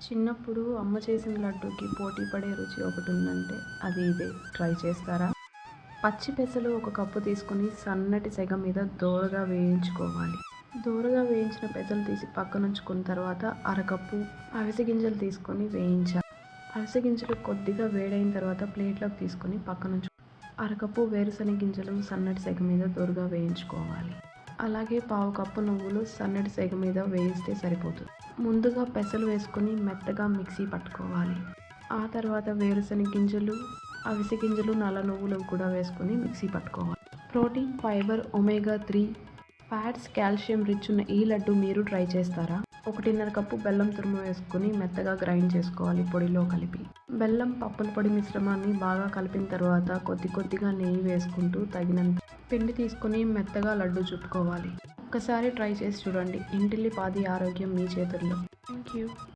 చిన్నప్పుడు అమ్మ చేసిన లడ్డూకి పోటీ పడే రుచి ఒకటి ఉందంటే అది ఇదే. ట్రై చేస్తారా? పచ్చి పెసలు ఒక కప్పు తీసుకొని సన్నటి సెగ మీద దోరగా వేయించుకోవాలి. దోరగా వేయించిన పెసలు తీసి పక్కనుంచుకున్న తర్వాత అరకప్పు అవిసె గింజలు తీసుకొని వేయించాలి. అవిసె గింజలు కొద్దిగా వేడైన తర్వాత ప్లేట్లోకి తీసుకొని పక్కనుంచు అరకప్పు వేరుశనగ గింజలు సన్నటి సెగ మీద దోరగా వేయించుకోవాలి. అలాగే పావు కప్పు నువ్వులు సన్నటి సెగ మీద వేయిస్తే సరిపోతుంది. ముందుగా పెసలు వేసుకొని మెత్తగా మిక్సీ పట్టుకోవాలి. ఆ తర్వాత వేరుశనగ గింజలు అవిసె గింజలు నల్ల నువ్వులు కూడా వేసుకొని మిక్సీ పట్టుకోవాలి. Protein fibre omega three fats calcium rich ఉన్న ఈ లడ్డు మీరు ట్రై చేస్తారా? ఒకటిన్నర కప్పు బెల్లం తురుము వేసుకొని మెత్తగా గ్రైండ్ చేసుకోవాలి పొడిలో కలిపి. బెల్లం పప్పుల పొడి మిశ్రమాన్ని బాగా కలిపిన తర్వాత కొద్ది కొద్దిగా నెయ్యి వేసుకుంటూ తగినంత పిండి తీసుకొని మెత్తగా లడ్డు చుట్టుకోవాలి. ఒక్కసారి ట్రై చేసి చూడండి. ఇంటిల్లి పాది ఆరోగ్యం మీ చేతుల్లో. Thank you